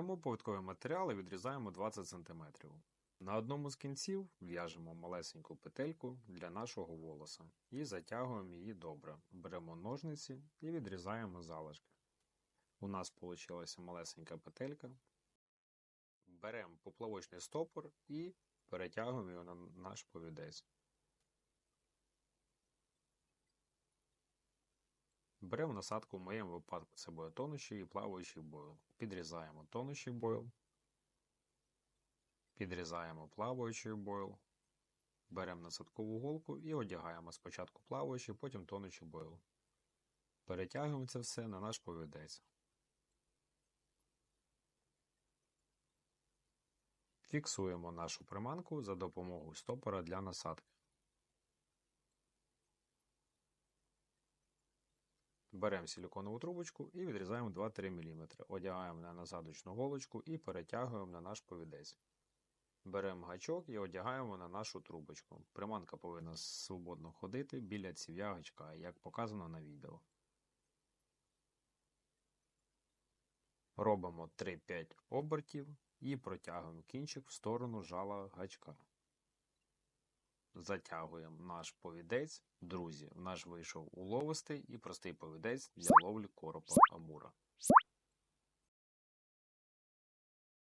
Беремо повідковий матеріал і відрізаємо 20 см. На одному з кінців в'яжемо малесеньку петельку для нашого волоса і затягуємо її добре. Беремо ножниці і відрізаємо залишки. У нас вийшла малесенька петелька. Беремо поплавочний стопор і перетягуємо його на наш повідець. Беремо насадку, в моєму випадку це буде тонущий і плаваючий бойл. Підрізаємо тонущий бойл. Підрізаємо плаваючий бойл. Беремо насадкову голку і одягаємо спочатку плаваючий, потім тонучий бойл. Перетягуємо це все на наш повідець. Фіксуємо нашу приманку за допомогою стопора для насадки. Беремо силиконову трубочку і відрізаємо 2-3 мм. Одягаємо на насадочну голочку і перетягуємо на наш повідець. Беремо гачок і одягаємо на нашу трубочку. Приманка повинна свободно ходити біля ців'я гачка, як показано на відео. Робимо 3-5 обертів і протягуємо кінчик в сторону жала гачка. Затягуємо наш повідець. Друзі, наш вийшов уловистий і простий повідець для ловлі коропа амура.